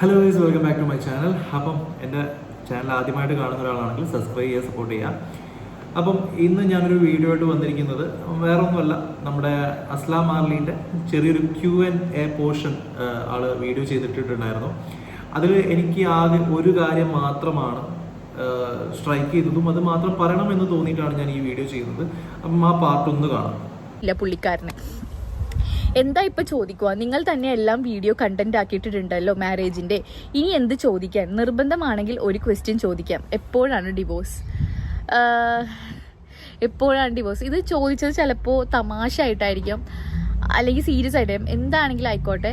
Hello guys welcome back to my channel അപ്പം എന്റെ channel ആദ്യമായിട്ട് കാണുന്ന ഒരാളാണെങ്കിൽ സബ്സ്ക്രൈബ് ചെയ്യുക സപ്പോർട്ട് ചെയ്യുക. അപ്പം ഇന്ന് ഞാനൊരു വീഡിയോ ആയിട്ട് വന്നിരിക്കുന്നത് വേറെ ഒന്നുമല്ല നമ്മുടെ അസ്ലാം മാർലീന്റെ ചെറിയൊരു ക്യു എൻ എ പോർഷൻ ആൾ വീഡിയോ ചെയ്തിട്ടിട്ടുണ്ടായിരുന്നു. അതിൽ എനിക്ക് ആകെ ഒരു കാര്യം മാത്രമാണ് സ്ട്രൈക്ക് ചെയ്തതും അത് മാത്രം പറയണമെന്ന് തോന്നിയിട്ടാണ് ഞാൻ ഈ വീഡിയോ ചെയ്യുന്നത്. അപ്പം ആ പാർട്ട് ഒന്ന് കാണാം. ഇല്ല പുള്ളിക്കാരന്. എന്താ ഇപ്പൊ ചോദിക്കുക നിങ്ങൾ തന്നെ എല്ലാം വീഡിയോ കണ്ടന്റ് ആക്കിയിട്ടുണ്ടല്ലോ മാരേജിന്റെ ഇനി എന്ത് ചോദിക്കാൻ നിർബന്ധമാണെങ്കിൽ ഒരു ക്വസ്റ്റ്യൻ ചോദിക്കാം. എപ്പോഴാണ് ഡിവോഴ്സ് എപ്പോഴാണ് ഡിവോഴ്സ് ഇത് ചോദിച്ചത് ചിലപ്പോൾ തമാശ ആയിട്ടായിരിക്കും അല്ലെങ്കിൽ സീരിയസ് ആയിട്ടായിരിക്കും. എന്താണെങ്കിലും ആയിക്കോട്ടെ.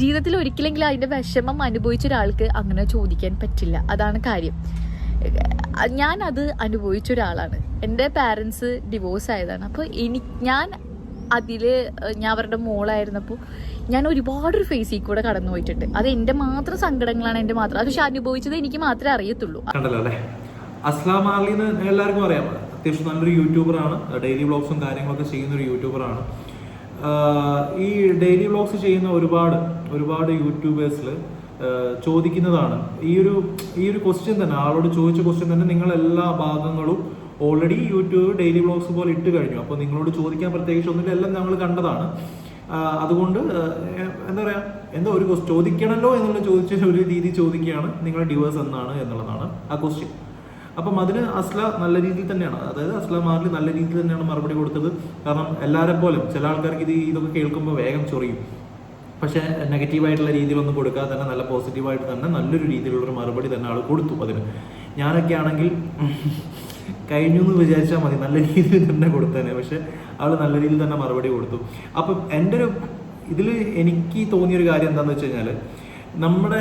ജീവിതത്തിൽ ഒരിക്കലെങ്കിലും അതിന്റെ വിഷമം അനുഭവിച്ച ഒരാൾക്ക് അങ്ങനെ ചോദിക്കാൻ പറ്റില്ല. അതാണ് കാര്യം. ഞാൻ അത് അനുഭവിച്ച ഒരാളാണ്. എന്റെ പാരൻസ് ഡിവോഴ്സ് ആയതാണ്. അപ്പോൾ എനി ഞാൻ അതിൽ ഞാൻ അവരുടെ മോളായിരുന്നപ്പോൾ ഞാൻ ഒരുപാട് ഒരു ഫേസിൽ കൂടെ കടന്നു പോയിട്ടുണ്ട്. അത് എന്റെ മാത്രം സങ്കടങ്ങളാണ് എന്റെ മാത്രം. അത് പക്ഷെ അനുഭവിച്ചത് എനിക്ക് മാത്രമേ അറിയത്തുള്ളൂ. അസ്ലാം എല്ലാവർക്കും അറിയാം. അത്യാവശ്യം നല്ലൊരു യൂട്യൂബറാണ്. ഡെയിലി വ്ളോഗ്സും കാര്യങ്ങളൊക്കെ ചെയ്യുന്ന ഒരു യൂട്യൂബറാണ് ഈ ഡെയിലി വ്ളോഗ്സ് ചെയ്യുന്ന ഒരുപാട് ഒരുപാട് യൂട്യൂബേഴ്സിൽ ചോദിക്കുന്നതാണ്. ഈ ഒരു ഈ ഒരു ക്വസ്റ്റ്യൻ തന്നെ ആളോട് ചോദിച്ച ക്വസ്റ്റ്യൻ തന്നെ നിങ്ങൾ എല്ലാ ഭാഗങ്ങളും ഓൾറെഡി യൂട്യൂബ് ഡെയിലി ബ്ലോഗ്സ് പോലെ ഇട്ട് കഴിഞ്ഞു. അപ്പോൾ നിങ്ങളോട് ചോദിക്കാൻ പ്രത്യേകിച്ച് ഒന്നുമില്ല. എല്ലാം ഞങ്ങൾ കണ്ടതാണ്. അതുകൊണ്ട് എന്താ പറയാ എന്താ ഒരു ക്വസ്റ്റ് എന്നുള്ള ചോദിച്ച ഒരു രീതി ചോദിക്കുകയാണ് നിങ്ങളുടെ ഡിവേഴ്സ് എന്നാണ് എന്നുള്ളതാണ് ആ ക്വസ്റ്റ്യൻ അപ്പം അതിന് അസ്ല നല്ല രീതിയിൽ തന്നെയാണ്. അതായത് അസ്ല മാറിൽ നല്ല രീതിയിൽ തന്നെയാണ് മറുപടി കൊടുത്തത്. കാരണം എല്ലാവരെ പോലും ചില ആൾക്കാർക്ക് ഇത് ഇതൊക്കെ കേൾക്കുമ്പോൾ വേഗം ചൊറിയും. പക്ഷേ നെഗറ്റീവായിട്ടുള്ള രീതിയിലൊന്നും കൊടുക്കാതെ തന്നെ നല്ല പോസിറ്റീവായിട്ട് തന്നെ നല്ലൊരു രീതിയിലുള്ളൊരു മറുപടി തന്നെ ആൾ കൊടുത്തു അതിന്. ഞാനൊക്കെ ആണെങ്കിൽ കഴിഞ്ഞു എന്ന് വിചാരിച്ചാൽ മതി. നല്ല രീതിയിൽ തന്നെ കൊടുത്തേനെ. പക്ഷെ അവൾ നല്ല രീതിയിൽ തന്നെ മറുപടി കൊടുത്തു. അപ്പം എന്റെ ഒരു ഇതിൽ എനിക്ക് തോന്നിയൊരു കാര്യം എന്താണെന്ന് വെച്ച് കഴിഞ്ഞാൽ നമ്മുടെ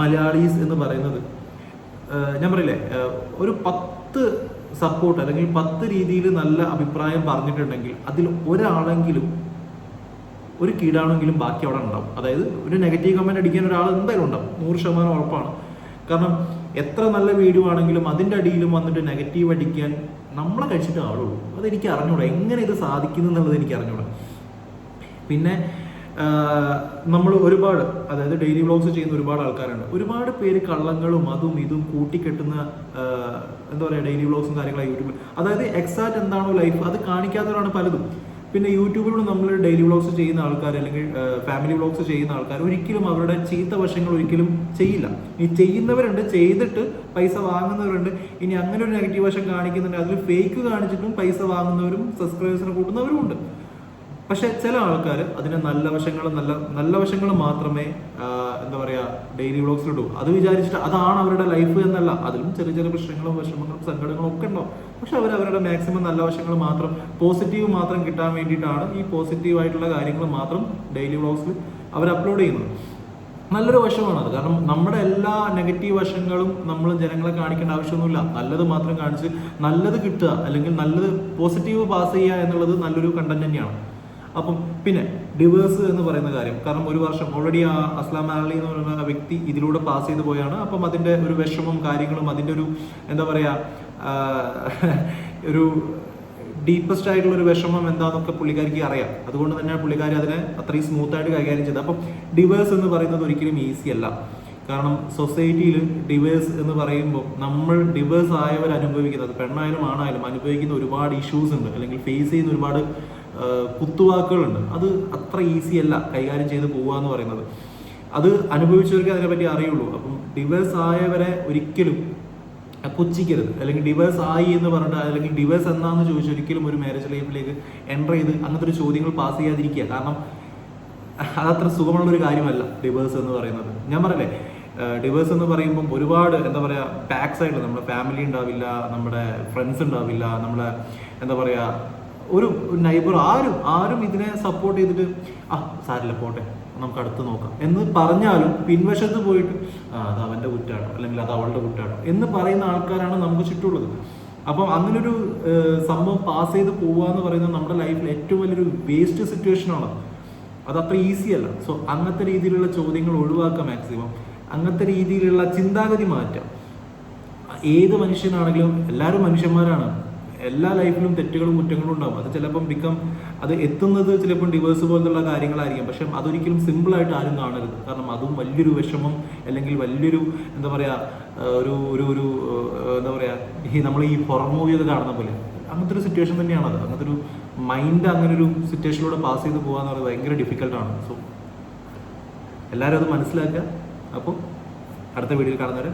മലയാളീസ് എന്ന് പറയുന്നത് ഞാൻ പറയില്ലേ ഒരു പത്ത് സപ്പോർട്ട് അല്ലെങ്കിൽ പത്ത് രീതിയിൽ നല്ല അഭിപ്രായം പറഞ്ഞിട്ടുണ്ടെങ്കിൽ അതിൽ ഒരാളെങ്കിലും ഒരു കീടാണെങ്കിലും ബാക്കി അവിടെ ഉണ്ടാവും. അതായത് ഒരു നെഗറ്റീവ് കമന്റ് അടിക്കാൻ ഒരാൾ എന്തായാലും ഉണ്ടാവും. നൂറ് ശതമാനം ഉറപ്പാണ്. കാരണം എത്ര നല്ല വീഡിയോ ആണെങ്കിലും അതിന്റെ അടിയിലും വന്നിട്ട് നെഗറ്റീവ് അടിക്കാൻ നമ്മളെ കഴിച്ചിട്ട് ആളുള്ളൂ. അതെനിക്ക് അറിഞ്ഞൂടാ. എങ്ങനെ ഇത് സാധിക്കുന്നു എന്നുള്ളത് എനിക്ക് അറിഞ്ഞൂടാ. പിന്നെ നമ്മൾ ഒരുപാട് അതായത് ഡെയിലി വ്ളോഗ്സ് ചെയ്യുന്ന ഒരുപാട് ആൾക്കാരുണ്ട്. ഒരുപാട് പേര് കള്ളങ്ങളും അതും ഇതും കൂട്ടിക്കെട്ടുന്ന എന്താ പറയുക ഡെയിലി വ്ളോഗ്സും കാര്യങ്ങളും യൂട്യൂബിൽ. അതായത് എക്സാക്ട് എന്താണോ ലൈഫ് അത് കാണിക്കാത്തവരാണ് പലതും. പിന്നെ യൂട്യൂബിലൂടെ നമ്മൾ ഡെയിലി വ്ളോഗ്സ് ചെയ്യുന്ന ആൾക്കാർ അല്ലെങ്കിൽ ഫാമിലി വ്ളോഗ്സ് ചെയ്യുന്ന ആൾക്കാർ ഒരിക്കലും അവരുടെ ചീത്ത വശങ്ങൾ ഒരിക്കലും ചെയ്യില്ല. ഇനി ചെയ്യുന്നവരുണ്ട് ചെയ്തിട്ട് പൈസ വാങ്ങുന്നവരുണ്ട്. ഇനി അങ്ങനെ ഒരു നെഗറ്റീവ് വശം കാണിക്കുന്നുണ്ട് അതിൽ ഫേക്ക് കാണിച്ചിട്ടും പൈസ വാങ്ങുന്നവരും സബ്സ്ക്രൈബേഴ്സിനെ കൂട്ടുന്നവരും ഉണ്ട് പക്ഷെ ചില ആൾക്കാർ അതിന് നല്ല വശങ്ങൾ നല്ല നല്ല വശങ്ങൾ മാത്രമേ എന്താ പറയാ ഡെയിലി വ്ളോഗ്സിൽ ഇടൂ. അത് വിചാരിച്ചിട്ട് അതാണ് അവരുടെ ലൈഫ് എന്നല്ല. അതിലും ചെറിയ ചെറിയ പ്രശ്നങ്ങളും വിഷമങ്ങളും സങ്കടങ്ങളും ഒക്കെ ഉണ്ടാവും. പക്ഷെ അവർ അവരുടെ മാക്സിമം നല്ല വശങ്ങൾ മാത്രം പോസിറ്റീവ് മാത്രം കിട്ടാൻ വേണ്ടിയിട്ടാണ് ഈ പോസിറ്റീവ് ആയിട്ടുള്ള കാര്യങ്ങൾ മാത്രം ഡെയിലി വ്ളോഗ്സിൽ അവർ അപ്ലോഡ് ചെയ്യുന്നത്. നല്ലൊരു വശമാണ് അത്. കാരണം നമ്മുടെ എല്ലാ നെഗറ്റീവ് വശങ്ങളും നമ്മൾ ജനങ്ങളെ കാണിക്കേണ്ട ആവശ്യമൊന്നുമില്ല. നല്ലത് മാത്രം കാണിച്ച് നല്ലത് കിട്ടുക അല്ലെങ്കിൽ നല്ലത് പോസിറ്റീവ് പാസ് ചെയ്യുക എന്നുള്ളത് നല്ലൊരു കണ്ടന്റ് തന്നെയാണ്. അപ്പം പിന്നെ ഡിവേഴ്സ് എന്ന് പറയുന്ന കാര്യം. കാരണം ഒരു വർഷം ഓൾറെഡി ആ അസ്ലാം അലി എന്ന് പറയുന്ന വ്യക്തി ഇതിലൂടെ പാസ് ചെയ്ത് പോയാണ്. അപ്പം അതിന്റെ ഒരു വിഷമം കാര്യങ്ങളും അതിന്റെ ഒരു എന്താ പറയുക ഒരു ഡീപ്പസ്റ്റ് ആയിട്ടുള്ള ഒരു വിഷമം എന്താണെന്നൊക്കെ പുള്ളിക്കാരിക്ക് അറിയാം. അതുകൊണ്ട് തന്നെ പുള്ളിക്കാരി അതിനെ അത്രയും സ്മൂത്ത് ആയിട്ട് കൈകാര്യം ചെയ്തത് അപ്പം ഡിവേഴ്സ് എന്ന് പറയുന്നത് ഒരിക്കലും ഈസി അല്ല. കാരണം സൊസൈറ്റിയിൽ ഡിവേഴ്സ് എന്ന് പറയുമ്പോൾ നമ്മൾ ഡിവേഴ്സ് ആയവർ അനുഭവിക്കുന്നത് പെണ്ണായാലും ആണായാലും അനുഭവിക്കുന്ന ഒരുപാട് ഇഷ്യൂസ് ഉണ്ട്. അല്ലെങ്കിൽ ഫേസ് ചെയ്യുന്ന ഒരുപാട് കുത്തുവാക്കുകളുണ്ട്. അത് അത്ര ഈസി അല്ല കൈകാര്യം ചെയ്ത് പോവുക എന്ന് പറയുന്നത്. അത് അനുഭവിച്ചവർക്ക് അതിനെപ്പറ്റി അറിയുള്ളൂ. അപ്പം ഡിവേഴ്സ് ആയവരെ ഒരിക്കലും പുച്ഛിക്കരുത്. അല്ലെങ്കിൽ ഡിവേഴ്സ് ആയി എന്ന് പറഞ്ഞിട്ട് അല്ലെങ്കിൽ ഡിവേഴ്സ് എന്താണെന്ന് ചോദിച്ച് ഒരിക്കലും ഒരു മാരേജ് ലൈഫിലേക്ക് എന്റർ ചെയ്ത് അങ്ങനത്തെ ഒരു ചോദ്യങ്ങൾ പാസ് ചെയ്യാതിരിക്കുക. കാരണം അതത്ര സുഖമുള്ള ഒരു കാര്യമല്ല ഡിവേഴ്സ് എന്ന് പറയുന്നത്. ഞാൻ പറയല്ലേ ഡിവേഴ്സ് എന്ന് പറയുമ്പം ഒരുപാട് എന്താ പറയുക ബാക്ക് സൈഡിൽ നമ്മുടെ ഫാമിലി ഉണ്ടാവില്ല നമ്മുടെ ഫ്രണ്ട്സ് ഉണ്ടാവില്ല നമ്മുടെ എന്താ പറയുക ഒരു നൈബർ ആരും ആരും ഇതിനെ സപ്പോർട്ട് ചെയ്തിട്ട് ആ സാരില്ല പോട്ടെ നമുക്ക് അടുത്ത് നോക്കാം. എന്ന് പറഞ്ഞാലും പിൻവശത്ത് പോയിട്ട് അത് അവന്റെ കുറ്റാണോ അല്ലെങ്കിൽ അത് അവളുടെ കുറ്റാണോ എന്ന് പറയുന്ന ആൾക്കാരാണ് നമുക്ക് ചുറ്റുള്ളത്. അപ്പം അങ്ങനൊരു സംഭവം പാസ് ചെയ്ത് പോവുക എന്ന് പറയുന്നത് നമ്മുടെ ലൈഫിൽ ഏറ്റവും വലിയൊരു വേസ്റ്റ് സിറ്റുവേഷനാണ് അത് അത്ര ഈസി അല്ല. സോ അങ്ങനത്തെ രീതിയിലുള്ള ചോദ്യങ്ങൾ ഒഴിവാക്കുക മാക്സിമം അങ്ങനത്തെ രീതിയിലുള്ള ചിന്താഗതി മാറ്റാം. ഏത് മനുഷ്യനാണെങ്കിലും എല്ലാവരും മനുഷ്യന്മാരാണ്. എല്ലാ ലൈഫിലും തെറ്റുകളും കുറ്റങ്ങളും ഉണ്ടാവും. അത് ചിലപ്പം ബിക്കം അത് എത്തുന്നത് ചിലപ്പോൾ ഡിവേഴ്സ് പോലുള്ള കാര്യങ്ങളായിരിക്കും. പക്ഷെ അതൊരിക്കലും സിമ്പിളായിട്ട് ആരും കാണരുത്. കാരണം അതും വലിയൊരു വിഷമം അല്ലെങ്കിൽ വലിയൊരു എന്താ പറയുക ഒരു ഒരു ഒരു എന്താ പറയുക ഈ നമ്മൾ ഈ ഹൊറർ മൂവി ഒക്കെ കാണുന്ന പോലെ. അങ്ങനത്തെ ഒരു സിറ്റുവേഷൻ തന്നെയാണത് അങ്ങനത്തെ ഒരു മൈൻഡ് അങ്ങനെ ഒരു സിറ്റുവേഷനിലൂടെ പാസ് ചെയ്ത് പോകാന്ന് പറയുന്നത് ഭയങ്കര ഡിഫിക്കൽട്ടാണ് സോ എല്ലാവരും അത് മനസ്സിലാക്കുക. അപ്പോൾ അടുത്ത വീഡിയോയിൽ കാണുന്നവരെ.